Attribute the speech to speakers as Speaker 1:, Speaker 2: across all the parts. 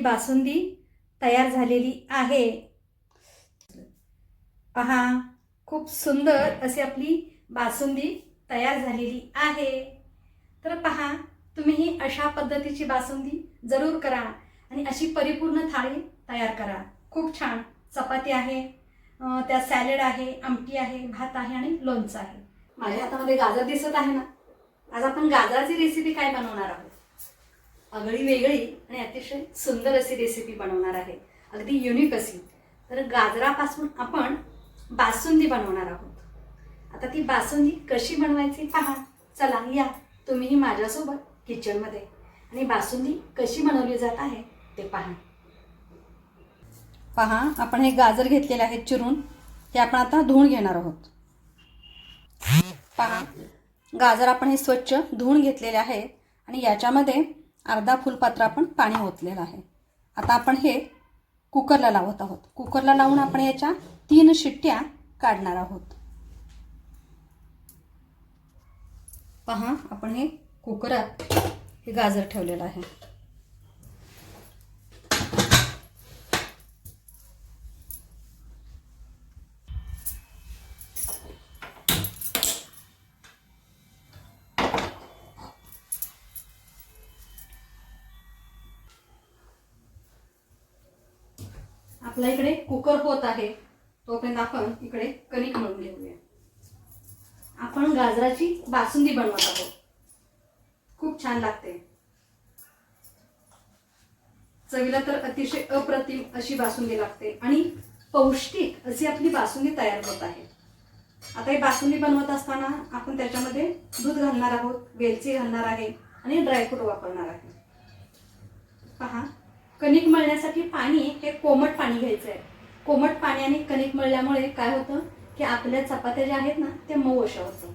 Speaker 1: बासुंदी तयार झालेली आहे. पहा खूप सुंदर अशी आपली बासुंदी तयार झालेली आहे. तर पहा तुम्हीही अशा पद्धतीची बासुंदी जरूर करा आणि अशी परिपूर्ण थाळी तयार करा. खूप छान चपाती आहे त्या सॅलेड आहे आमटी आहे भात आहे आणि लोणचं आहे. माझ्या हातामध्ये गाजर दिसत आहे ना? आज आपण गाजराची रेसिपी काय बनवणार आहोत? आगळी वेगळी आणि अतिशय सुंदर अशी रेसिपी बनवणार आहे. अगदी युनिक अशी. तर गाजरापासून आपण बासुंदी बनवणार आहोत. आता ती बासुंदी कशी बनवायची पहा. चला या. तुम्हीही माझ्यासोबत किचनमध्ये आणि बासुंदी कशी बनवली जात आहे ते पहा. पहा आपण हे गाजर घेतलेले आहेत चिरून. ते आपण आता धुवून घेणार आहोत. पहा गाजर आपण हे स्वच्छ धुवून घेतलेले आहे आणि याच्यामध्ये अर्धा फुलपात्र आपण पाणी ओतलेलं आहे. आता आपण हे कुकरला लावत आहोत. कुकरला लावून आपण याच्या तीन शिट्ट्या काढणार आहोत. पहा आपण हे कुकरात हे गाजर ठेवलेलं आहे. आपल्या इकडे कुकर होत आहे. तोपर्यंत आपण इकडे कणिक मळून घेऊया. आपण गाजराची बासुंदी बनवत आहोत. खूप छान लागते. चवीला तर अतिशय अप्रतिम अशी बासुंदी लागते आणि पौष्टिक अशी आपली बासुंदी तयार होत आहे. आता ही बासुंदी बनवत असताना आपण त्याच्यामध्ये दूध घालणार आहोत वेलची घालणार आहे आणि ड्रायफ्रूट वापरणार आहे. पहा कणिक मळण्यासाठी पाणी हे कोमट पाणी घ्यायचं आहे कोमट पाण्याने कणिक मळल्यामुळे काय होतं की आपल्या चपात्या ज्या आहेत ना ते मऊ अशा होतं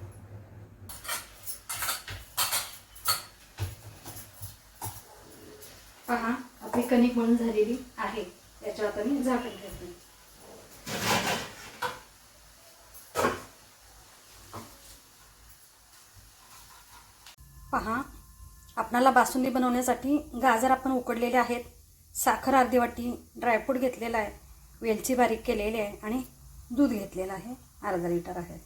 Speaker 1: पहा आपली कणिक मळून झालेली आहे. त्याच्यावर आता मी झाकण ठेवते. पहा आपणाला बासुंदी बनवण्यासाठी गाजर आपण उकडलेले आहेत. साखर अर्धी वाटी ड्रायफ्रूट घेतलेला आहे. वेलची बारीक केलेली आहे आणि दूध घेतलेलं आहे. अर्धा लिटर आहे.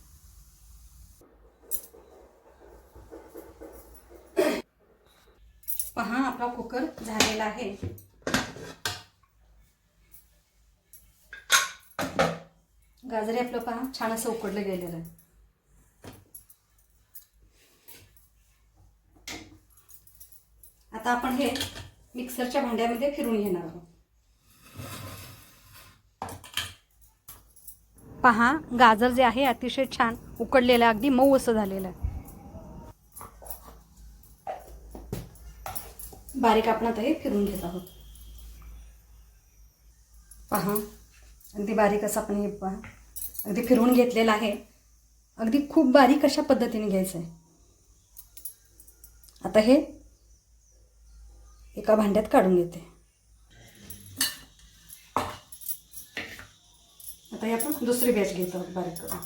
Speaker 1: पहा आपला कुकर झालेला आहे. गाजरे आपलं पहा छान असं उकडलं गेलेलं आहे. आता आपण हे मिक्सरच्या भांड्यामध्ये फिरून घेणार आहोत. पहा गाजर जे आहे अतिशय छान उकडलेलं अगदी मऊ असं झालेलं आहे. बारीक आपण आता हे फिरून घेत आहोत. पहा अगदी बारीक असं आपण हे पहा. अगदी फिरवून घेतलेलं आहे. अगदी खूप बारीक अशा पद्धतीने घ्यायचं आहे. आता हे एका भांड्यात काढून घेते. आता आपण दुसरी बॅच घेतो बारीक करून.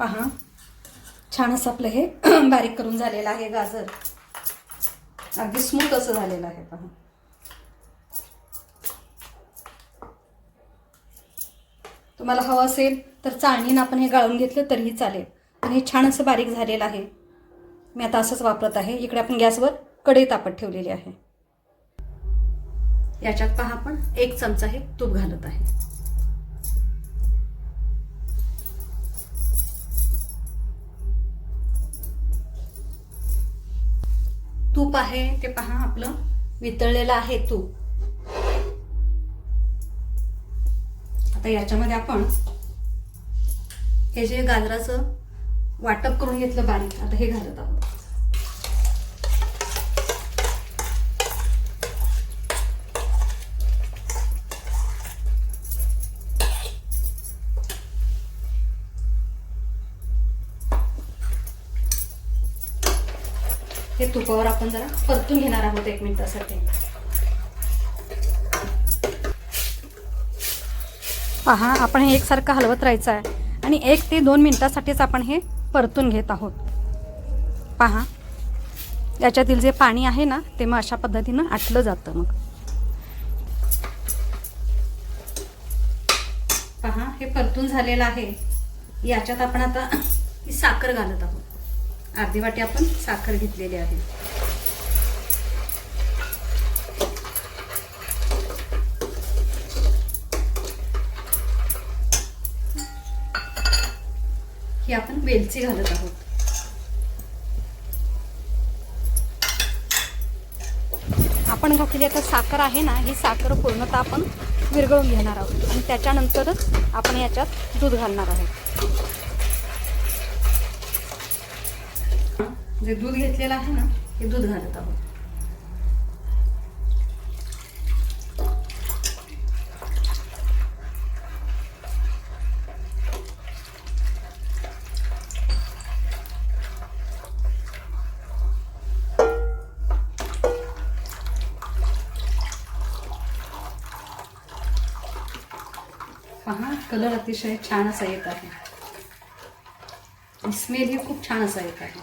Speaker 1: पहा. छान असं आपलं हे बारीक करून झालेलं आहे गाजर. अगदी स्मूथ असं झालेलं आहे पहा. तुम्हाला हवं असेल तर चाळणीनं आपण हे गाळून घेतलं तरीही चालेल. पण हे छान असं बारीक झालेलं आहे. मी आता असंच वापरत आहे. इकडे आपण गॅसवर कढई तापत ठेवलेली आहे. याच्यात पहा आपण एक चमचा हे तूप घालत आहे. तूप आहे ते पहा आपलं. वितळलेलं आहे तूप. आता याच्यामध्ये आपण हे जे गाजराचं वाटप करून घेतलं बारीक आता हे घालत आहोत. हे तुपावर आपण जरा परतून घेणार आहोत एक मिनिटासाठी. पहा आपण हे एकसारखं हलवत राहायचं आहे. आणि एक ते दोन मिनिटासाठीच आपण हे परतून घेत आहोत. पहा याच्यातील जे पाणी आहे ना ते मग अशा पद्धतीनं आटलं जातं मग. पहा हे परतून झालेलं आहे. याच्यात आपण आता साखर घालत आहोत. अर्धी वाटी आपण साखर घेतलेली आहे. ही आपण वेलची घालत आहोत. आपण घातलेली आता साखर आहे ना ही साखर पूर्णतः आपण विरघळून घेणार आहोत. आणि त्याच्यानंतरच आपण याच्यात दूध घालणार आहोत. जे दूध घेतलेलं आहे ना हे दूध घालत आहोत. पहा कलर अतिशय छान असा येत आहे. स्मेल ही खूप छान असा येत आहे.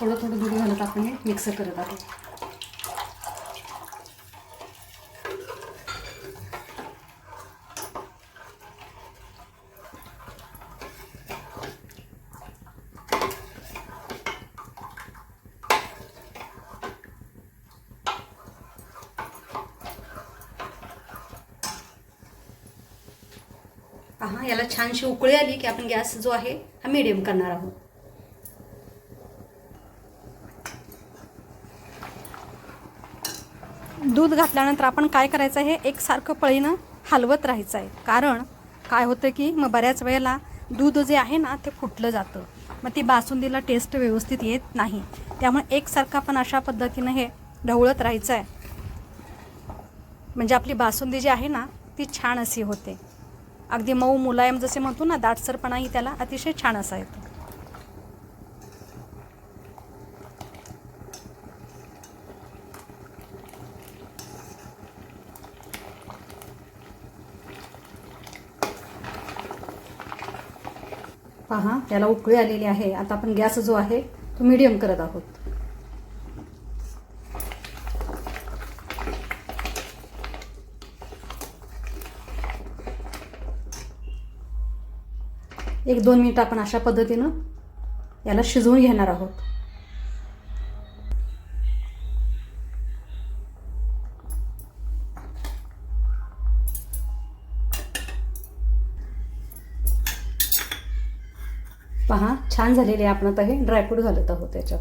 Speaker 1: थोडं थोडं दूध घालत आपण हे मिक्स करत आहोत. पहा याला छानशी उकळी आली की आपण गॅस जो आहे हा मीडियम करणार आहोत. दूध घातल्यानंतर आपण काय करायचं आहे? एकसारखं पळीनं हलवत राहायचं आहे. कारण काय होतं की मग बऱ्याच वेळेला दूध जे आहे ना ते फुटलं जातं. मग ती बासुंदीला टेस्ट व्यवस्थित येत नाही. त्यामुळे एकसारखं आपण अशा पद्धतीनं हे ढवळत राहायचं आहे. म्हणजे आपली बासुंदी जी आहे ना ती छान अशी होते. अगदी मऊ मुलायम जसे म्हणतो ना दाटसरपणाही त्याला अतिशय छान असा येतो. पहा त्याला उकळी आलेली आहे. आता आपण गॅस जो आहे तो मीडियम करत आहोत. एक दोन मिनिट आपण अशा पद्धतीनं याला शिजवून घेणार आहोत. पहा छान झालेले आहे आपण आता हे. ड्रायफ्रूट घालत आहोत त्याच्यात.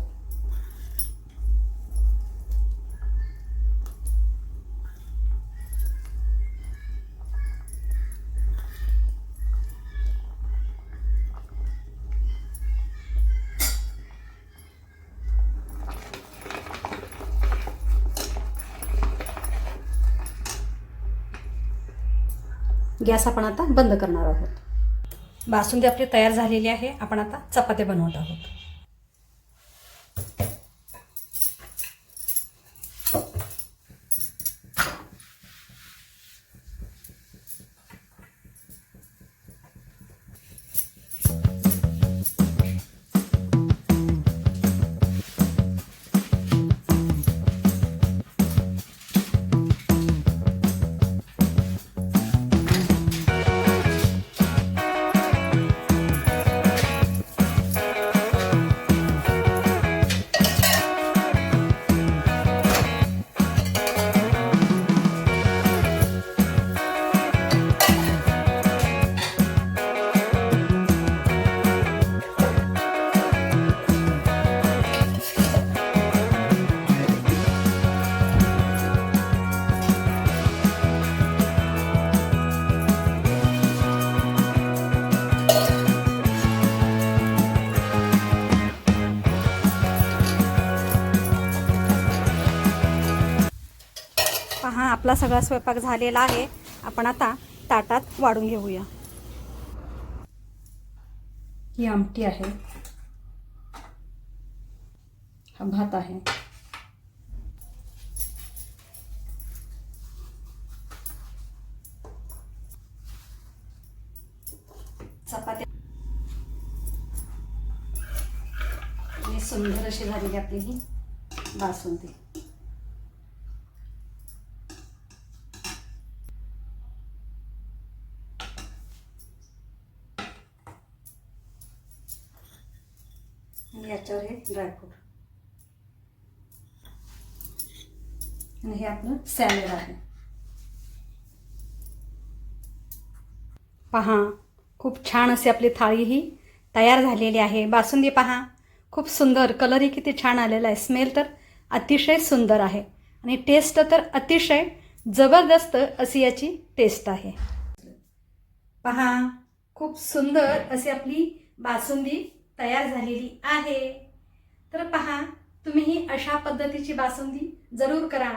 Speaker 1: गॅस आपण आता बंद करणार आहोत. बासुंदी आपली तयार झालेली आहे. आपण आता चपात्या बनवत आहोत. आपला सगळा स्वयंपाक झालेला आहे. आपण आता ताटात वाढून घेऊया. ही आमटी आहे. भात आहे. चपात्या. आणि सुंदर अशी झालेली आपली ही बासुंदी. याच्यावर हे ड्रायफ्रूट आणि हे आपलं सॅलड आहे. पहा खूप छान अशी आपली थाळी ही तयार झालेली आहे. बासुंदी पहा खूप सुंदर. कलरही किती छान आलेला आहे. स्मेल तर अतिशय सुंदर आहे. आणि टेस्ट तर अतिशय जबरदस्त अशी याची टेस्ट आहे. पहा खूप सुंदर अशी आपली बासुंदी तयार झालेली आहे. तर पहा तुम्हीही अशा पद्धतीची बासुंदी जरूर करा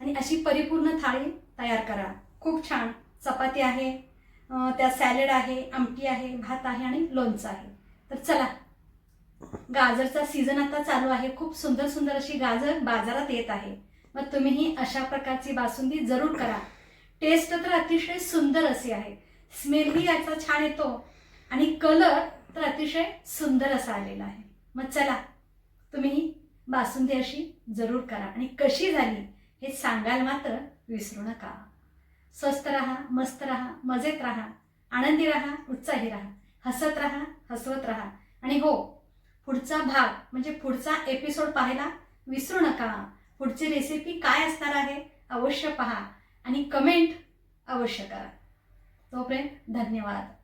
Speaker 1: आणि अशी परिपूर्ण थाळी तयार करा. खूप छान. चपाती आहे त्या त्यात सॅलड आहे आमटी आहे भात आहे आणि लोणचं आहे. तर चला. गाजरचा सीझन आता चालू आहे. खूप सुंदर सुंदर अशी गाजर बाजारात येत आहे. मग तुम्हीही अशा प्रकारची बासुंदी जरूर करा. टेस्ट तर अतिशय सुंदर अशी आहे. स्मेलही याचा छान येतो. आणि कलर तर अतिशय सुंदर असा आलेला आहे. मग चला तुम्ही बासुंदी अशी जरूर करा आणि कशी झाली हे सांगाल मात्र विसरू नका. स्वस्त राहा मस्त राहा मजेत राहा आनंदी राहा उत्साही राहा हसत राहा हसवत राहा. आणि हो पुढचा भाग म्हणजे पुढचा एपिसोड पाहायला विसरू नका. पुढची रेसिपी काय असणार आहे अवश्य पहा आणि कमेंट अवश्य करा. तोपर्यंत धन्यवाद.